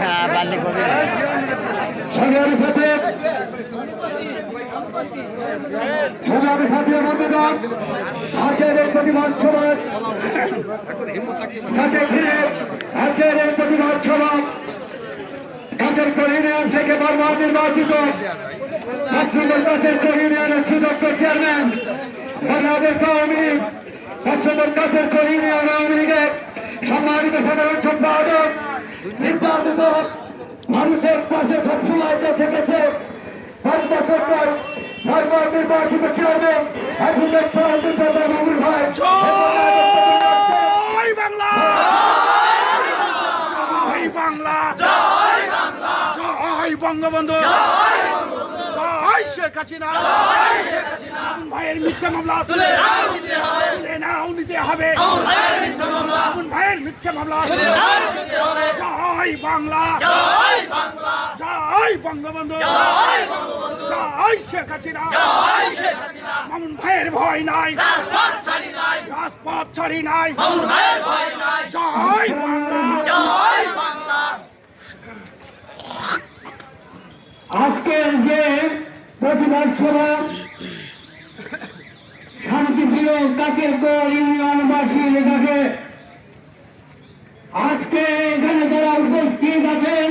হ্যাঁ সংগ্রামী সাথে। সংগ্রামী সাথে বন্ধুগণ আজকের এই প্রতিবাদ সভা যাকে ঘিরে আজকের এই প্রতিবাদ সভা। কাছের ইউনিয়ন থেকে বারবার নির্বাচিত। পাঁচনগর কাছের ইউনিয়নের সুযোগ্য চেয়ারম্যান, বাংলাদেশ আওয়ামী লীগ। পাঁচনগর কাছের ইউনিয়ন আওয়ামী লীগের সম্মানিত সাধারণ সম্পাদক নির্বাচিত মানুষের পাশে সবসময় যে থেকেছে পাঁচ বছর পর বারবার নির্বাচিত চেয়ারম্যান অ্যাডভোকেট ভাই বাংলা বাংলা বঙ্গবন্ধু শেখ হাসিনা। ভাইয়ের মিথ্যা মামলা তুলে নাও নিতে হবে। ভাইয়ের মিথ্যা মামলা। জয় বাংলা। জয় বঙ্গবন্ধু। জয় শেখ হাসিনা। মামুন ভাইয়ের ভয় নাই। রাজপথ ছাড়ি নাই। জয় বাংলা। আজকের যে প্রতিবাদ সভা। শান্তিপ্রিয় কাছের গড় ইউনিয়নবাসীর ডাকে আজকে এখানে যারা উপস্থিত আছেন,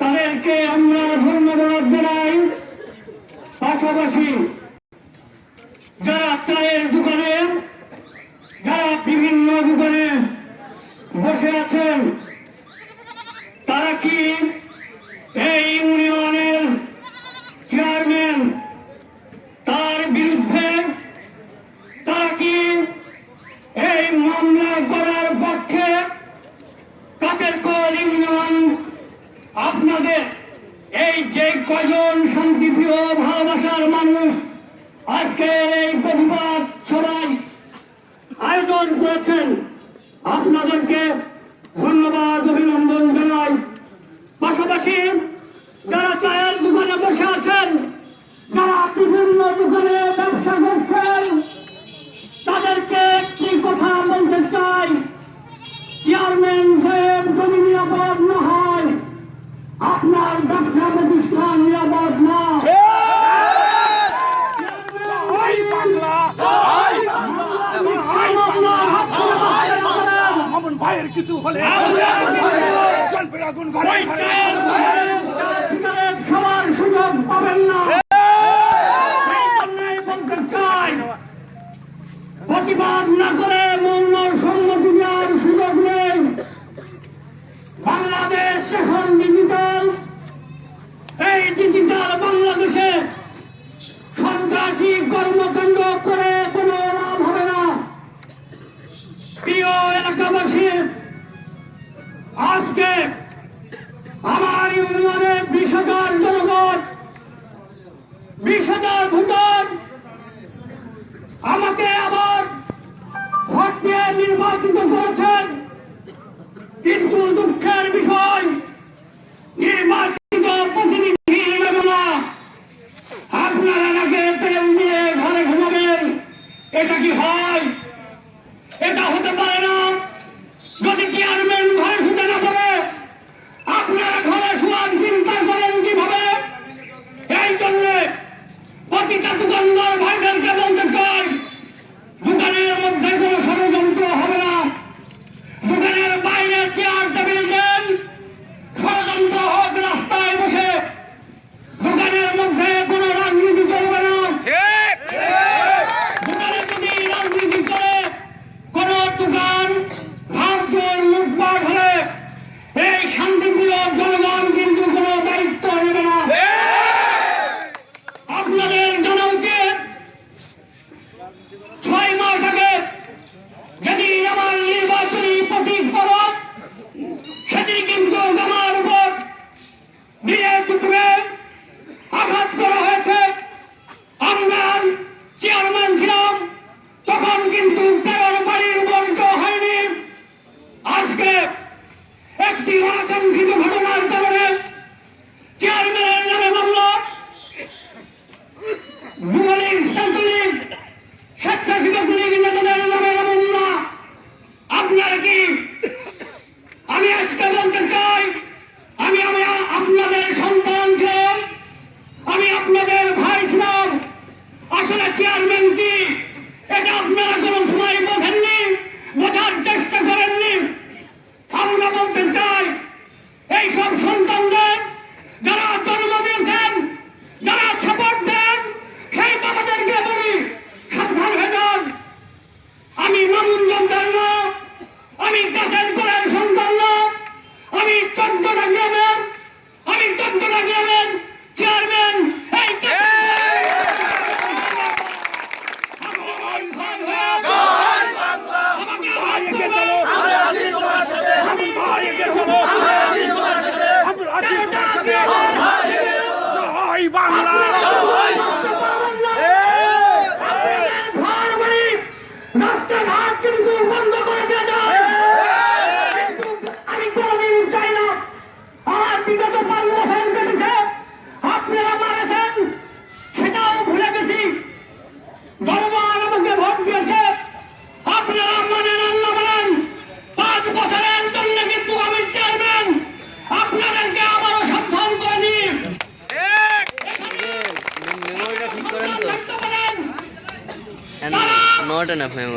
তাদেরকে আমরা ধন্যবাদ জানাই। পাশাপাশি যারা চায়ের দোকানে যারা বিভিন্ন দোকানে বসে আছেন তারা কি এই ইউনিয়নের চেয়ারম্যান তার বিরুদ্ধে তারা কি এই মামলা করার পক্ষে কাছের কল ইউনিয়ন আপনাদের এই যে কজন শান্তিপ্রিয় ভালোবাসার মানুষ আজকের এই প্রতিবাদ সবাই আয়োজন করেছেন আপনাদেরকে ধন্যবাদ অভিনন্দন জানাই পাশাপাশি যারা চায়ের দোকানে বসে আছেন যারা বিভিন্ন দোকানে ব্যবসা করছেন তাদেরকে একটি কথা বলতে চাই চেয়ারম্যান সাহেব যদি নিরাপদ না হয় আপনার ব্যবসা প্রতিষ্ঠান নিরাপদ না জয় বাংলা আপনার হাত ধরে বাঁচতে পারেন। মামুন ভাইয়ের কিছু হলে চলবে আগুন ঘরে সিগারেট খাওয়ার সুযোগ পাবেন না এই জন্যই বলতে চাই প্রতিবাদ না করে মৌন সম্মতি দেওয়ার সুযোগ নেই বাংলাদেশ এখন ডিজিটাল এই ডিজিটাল বাংলাদেশে সন্ত্রাসী কর্মকাণ্ড করে কোনো লাভ হবে না প্রিয় এলাকাবাসী আজকে আমার ইউনিয়নের বিশ জনগণ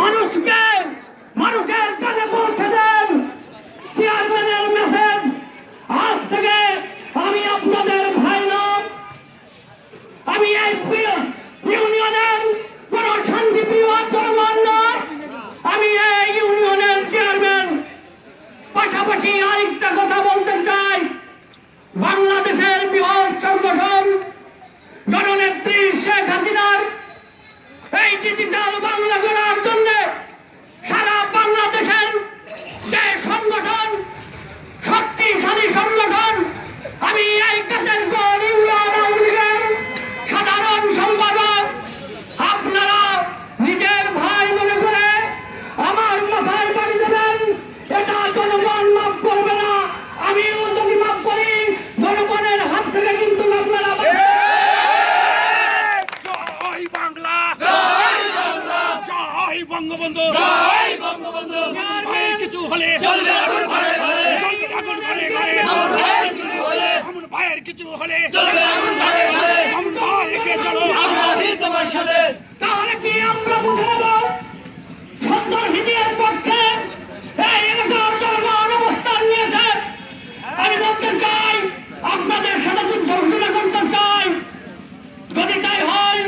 মানুষকে, মানুষের কাছে পৌঁছে দেন। চেয়ারম্যানের মেসেজ আজ থেকে আমি আপনাদের ভাই নাম আমি এই ইউনিয়নের কোন শান্তিপ্রিয় জনগণ আমি এই ইউনিয়নের চেয়ারম্যান পাশাপাশি আরেকটা কথা বলতে চাই। বাংলা বাংলা গড়ার জন্য সারা বাংলাদেশের যে সংগঠন শক্তিশালী সংগঠন কিছু হলে আমরা এগিয়ে চলো। আমরা কি আমরা বুঝে নেব পক্ষে এই এলাকার অবস্থান নিয়েছে। আমি বলতে চাই আপনাদের সাথে যুদ্ধ ঘোষণা করতে চাই। যদি তাই হয়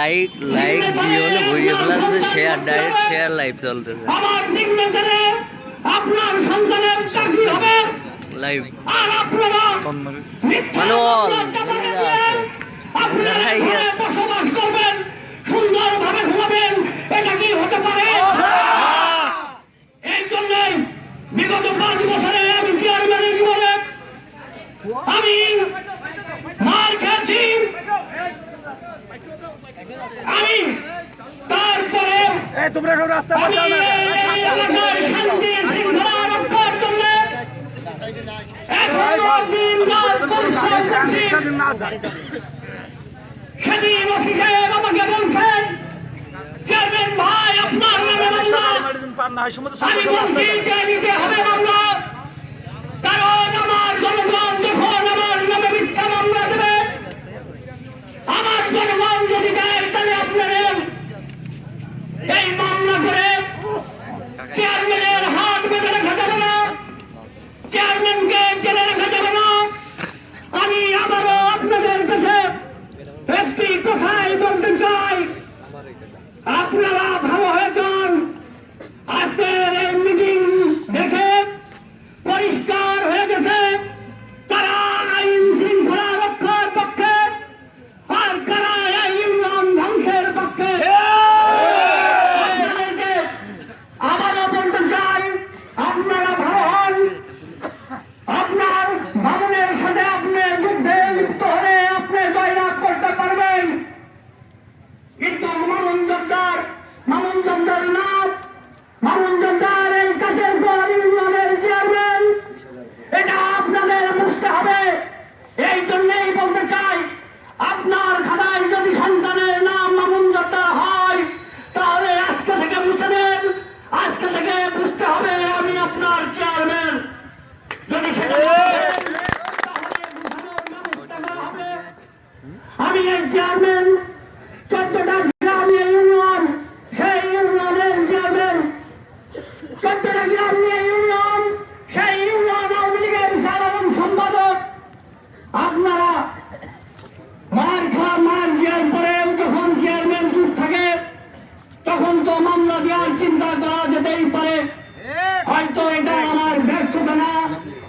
লাইক লাইক দিও না ঘুরিয়ে ফেলাচ্ছে শেয়ার ডাইরেক্ট শেয়ার লাইভ চলতেছে। আপনার সন্তানের চাকরি হবে। লাইভ আর আপনারা মানে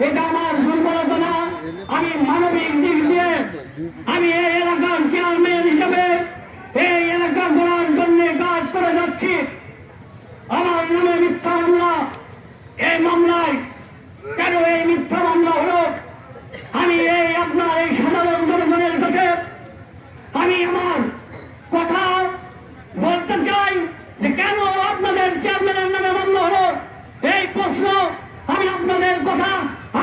এটা আমার দুর্বলতা। না আমি মানবিক দিক দিয়ে আমি এই এলাকার চেয়ারম্যান হিসেবে এই এলাকা গড়ার জন্য কাজ করে যাচ্ছি। আমার নামে মিথ্যা মামলা। এই মামলায় কেন এই মিথ্যা মামলা হলো? আমি এই আপনার এই সাধারণ জনগণের কাছে আমি আমার কথা বলতে চাই।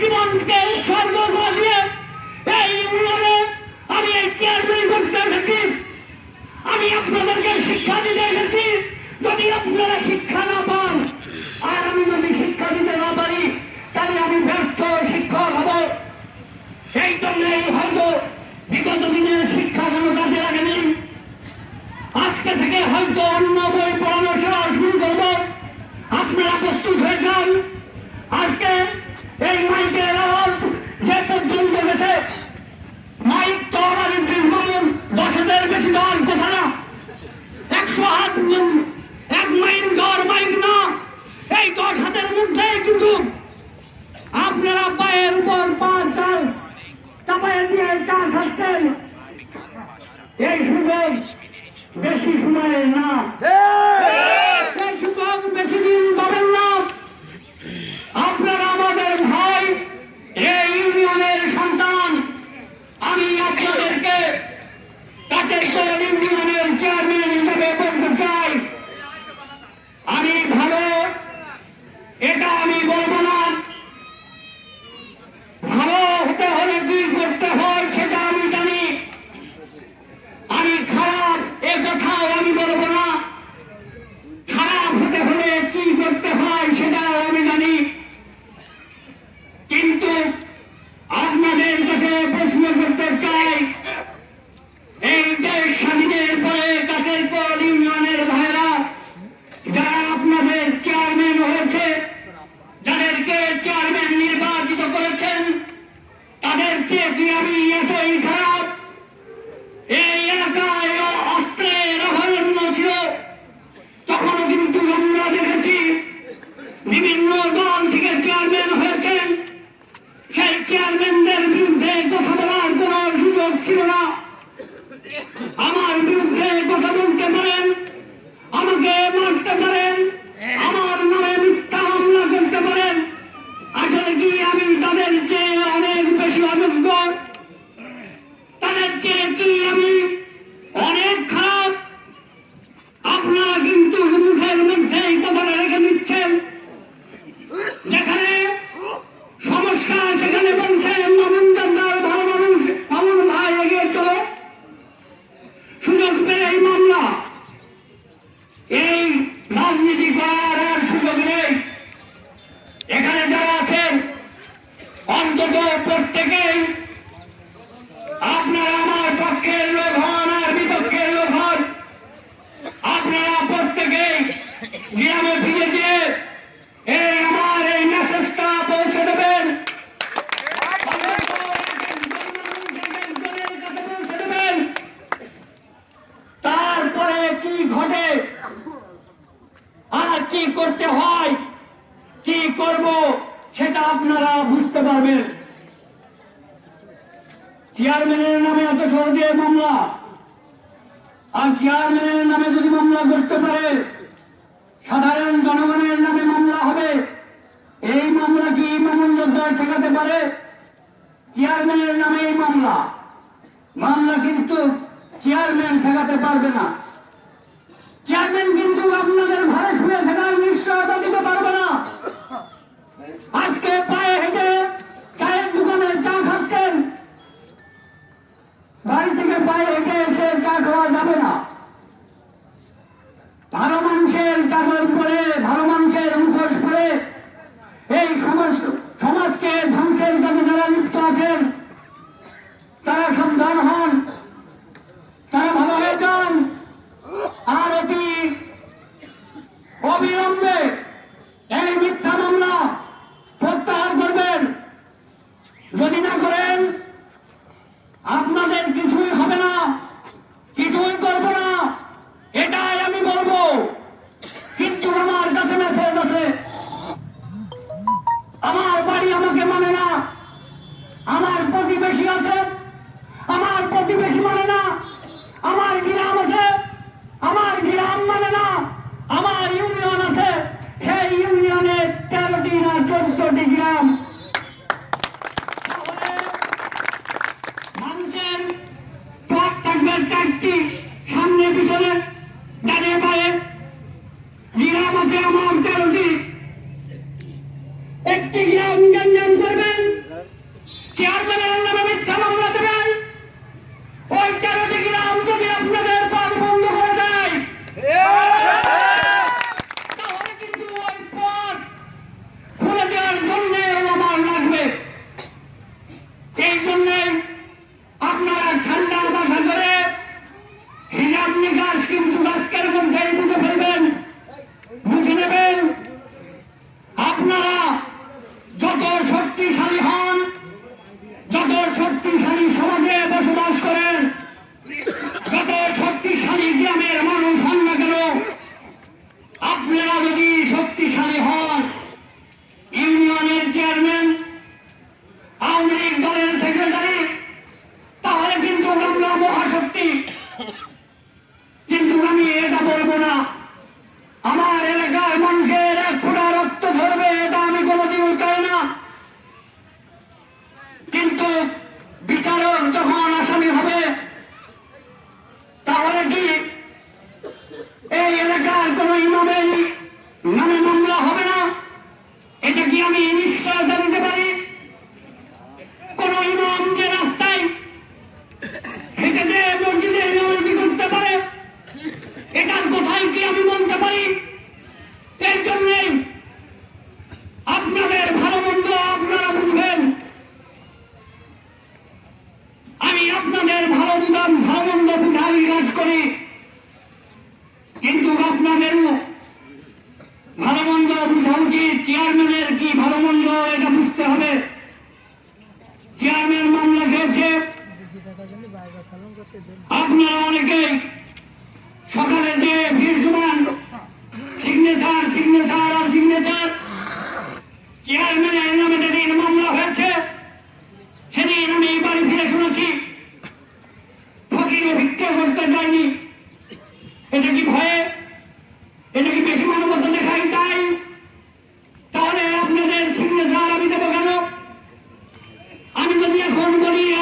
জীবনকে দিয়ে চা খাচ্ছেন। এই সুযোগ বেশি সময়ের না। দিন পাবেন না। আপনারা আমাদের ভাই এই ইউনিয়নের সন্তান। আমি আপনাদেরকে কাছে ইউনিয়নের চেয়ারম্যান Everybody better সেটা আপনারা বুঝতে পারবেন। চেয়ারম্যানের নামে এত সহজে মামলা। আর চেয়ারম্যানের নামে যদি মামলা করতে পারে, সাধারণ জনগণের নামে মামলা হবে। এই মামলা কি মামুন ঠেকাতে পারে? চেয়ারম্যানের নামে এই মামলা। মামলা কিন্তু চেয়ারম্যান ঠেকাতে পারবে না। চেয়ারম্যান কিন্তু আপনাদের ঘরে শুয়ে থাকার নিশ্চয়তা দিতে পারবে না। আজকে পায়ে হেঁটে চায়ের দোকানে চা খাচ্ছেন। বাড়ি থেকে পায়ে হেঁটে এসে চা খাওয়া যাবে না। ভালো মানুষের চাকর করে, ভালো মানুষের মুখোশ করে এই সমাজকে ধ্বংসের কাছে যারা লিপ্ত আছেন Quando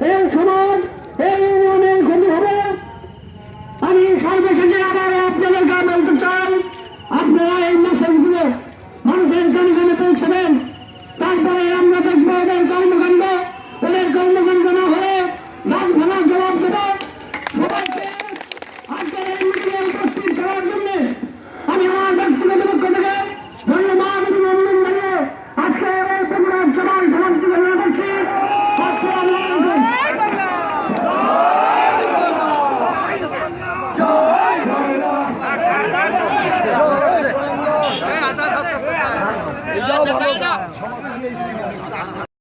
এই সময়